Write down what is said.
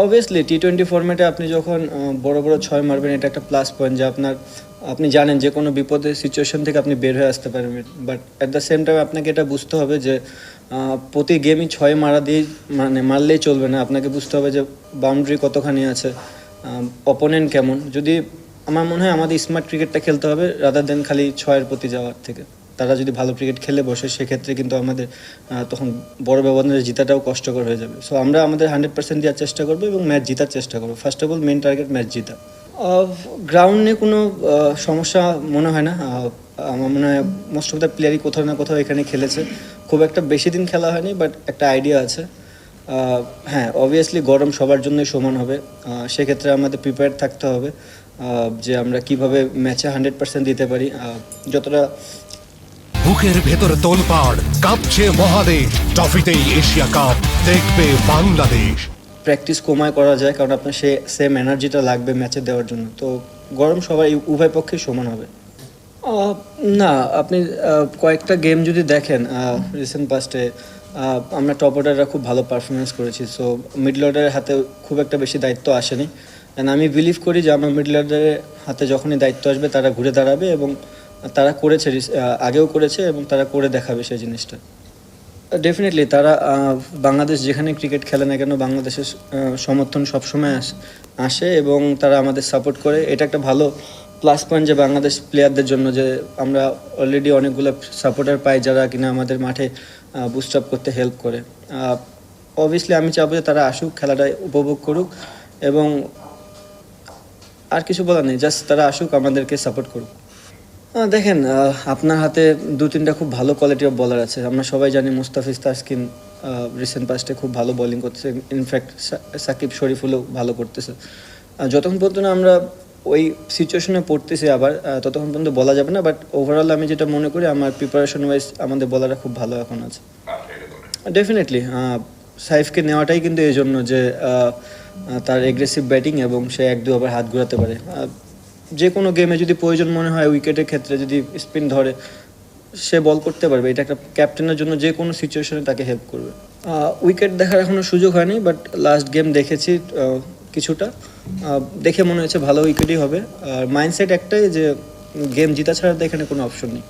Obviously T twenty ফর্মেটে আপনি যখন বড় বড় ছয় মারবেন, এটা একটা প্লাস পয়েন্ট যে আপনার, আপনি জানেন যে কোনো বিপদের সিচুয়েশন থেকে আপনি বের হয়ে আসতে পারবেন। But at the same time আপনাকে এটা বুঝতে হবে যে প্রতি গেমই ছয় মারা দিয়ে মানে মারলেই চলবে না। আপনাকে বুঝতে হবে যে বাউন্ডারি কতখানি আছে অপোনেন্ট কেমন। যদি, আমার মনে হয় আমাদের স্মার্ট ক্রিকেটটা খেলতে হবে রাদার দেন খালি ছয়ের প্রতি যাওয়ার থেকে। তারা যদি ভালো ক্রিকেট খেলে বসে, সেক্ষেত্রে কিন্তু আমাদের তখন বড় ব্যবধানে জিতাটাও কষ্টকর হয়ে যাবে। সো আমরা আমাদের হান্ড্রেড পার্সেন্ট দেওয়ার চেষ্টা করব এবং ম্যাচ জেতার চেষ্টা করব। First of all main target match জেতা। গ্রাউন্ড নিয়ে কোনো সমস্যা মনে হয় না? আমার মনে হয় মোস্ট অফ দ্য প্লেয়ারই কোথাও না কোথাও এখানে খেলেছে। খুব একটা বেশি দিন খেলা হয়নি বাট একটা আইডিয়া আছে। হ্যাঁ অবভিয়াসলি গরম সবার জন্যই সমান হবে। সেক্ষেত্রে আমাদের প্রিপেয়ার থাকতে হবে। যে আমরা কীভাবে ম্যাচে হান্ড্রেড পার্সেন্ট দিতে পারি। যতটা বুকের ভেতরে তোলপাড় কাঁপছে মহাদেশ। ট্রফিতেই এশিয়া কাপ দেখবে বাংলাদেশ। প্র্যাকটিস কমায় করা যায়, কারণ আপনার সে সেম এনার্জিটা লাগবে ম্যাচে দেওয়ার জন্য। তো গরম সবাই উভয় পক্ষে সমান হবে। না, আপনি কয়েকটা গেম যদি দেখেন রিসেন্ট পাস্টে আমরা টপ অর্ডাররা খুব ভালো পারফরমেন্স করেছি সো মিডল অর্ডারের হাতে খুব একটা বেশি দায়িত্ব আসেনি। And আমি বিলিভ করি যে, আমার মিডল অর্ডারের হাতে যখনই দায়িত্ব আসবে, তারা ঘুরে দাঁড়াবে এবং তারা করেছে আগেও করেছে এবং তারা করে দেখাবে সেই জিনিসটা। ডেফিনেটলি তারা বাংলাদেশ যেখানে ক্রিকেট খেলে না কেন বাংলাদেশের সমর্থন সবসময় আস- আসে এবং তারা আমাদের সাপোর্ট করে। এটা একটা ভালো প্লাস পয়েন্ট যে বাংলাদেশ প্লেয়ারদের জন্য যে আমরা অলরেডি অনেকগুলো সাপোর্টার পাই যারা কিনা আমাদের মাঠে বুস্ট আপ করতে হেল্প করে। অবভিয়াসলি আমি চাবো যে তারা আসুক, খেলাটা উপভোগ করুক এবং আর কিছু বলার নেই জাস্ট তারা আসুক, আমাদেরকে সাপোর্ট করুক। দেখেন আপনার হাতে দু তিনটা খুব ভালো কোয়ালিটি অফ বলার আছে। আমরা সবাই জানি মুস্তাফিজ তাসকিন রিসেন্ট পাস্টে খুব ভালো বোলিং করতেছে। ইনফ্যাক্ট সাকিব শরীফুলও ভালো করতেছে। যতক্ষণ পর্যন্ত আমরা ওই সিচুয়েশনে পড়তেছি আবার ততক্ষণ পর্যন্ত বলা যাবে না বাট ওভারঅল আমি যেটা মনে করি, আমার প্রিপারেশন ওয়াইজ আমাদের বলাররা খুব ভালো এখন আছে। ডেফিনেটলি সাইফকে নেওয়াটাই কিন্তু এই জন্য যে তার এগ্রেসিভ ব্যাটিং এবং সে এক দু আবার হাত ঘোরাতে পারে। যে কোনো গেমে যদি প্রয়োজন মনে হয় উইকেটের ক্ষেত্রে যদি স্পিন ধরে, সে বল করতে পারবে। এটা একটা ক্যাপ্টেনের জন্য যে কোনো সিচুয়েশনে তাকে হেল্প করবে। উইকেট দেখার এখনও সুযোগ হয়নি বাট লাস্ট গেম দেখেছি কিছুটা। দেখে মনে হয়েছে ভালো উইকেটই হবে। আর মাইন্ডসেট একটাই যে গেম জিতা ছাড়া তো এখানে কোনো অপশন নেই।